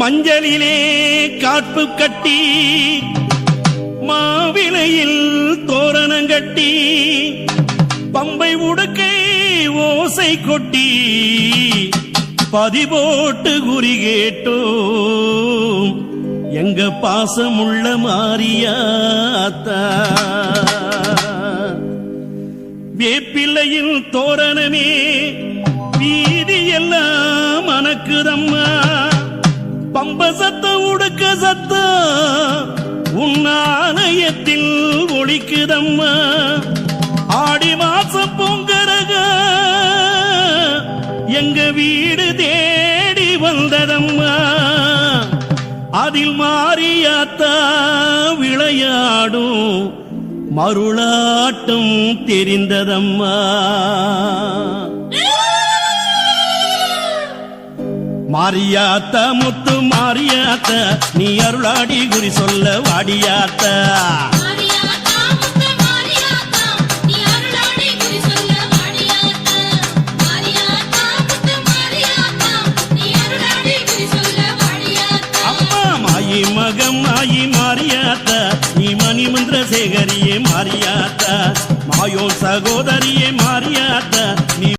மஞ்சளிலே காப்பு கட்டி மாவிலையில் தோரணங்கட்டி பம்பை உடுக்கை ஓசை கொட்டி பதிபோட்டு குறி கேட்டோம். எங்க பாசமுள்ள மாரியாத்தா. வேப்பிள்ளையில் தோரணமே வீதி எல்லாம் மணக்குதம்மா பம்ப சத்தம் உடுக்க சத்தம் உன்னாலயத்தில் ஒழிக்குதம்மா. ஆடி மாசம் பொங்கரக எங்க வீடு தேடி வந்ததம்மா. அதில் மாறியாத்தா விளையாடும் மருளாட்டம் தெரிந்ததம்மா. மாரியாத்த முத்து மாரியாத்த நீ அருளாடி குறி சொல்ல வாடியாத்த. நீ நீ மகம் மாயி மாரியாத்த நீ மணிமந்திர சேகரியே மாரியாத்த மாயோ சகோதரியே மாரியாத்த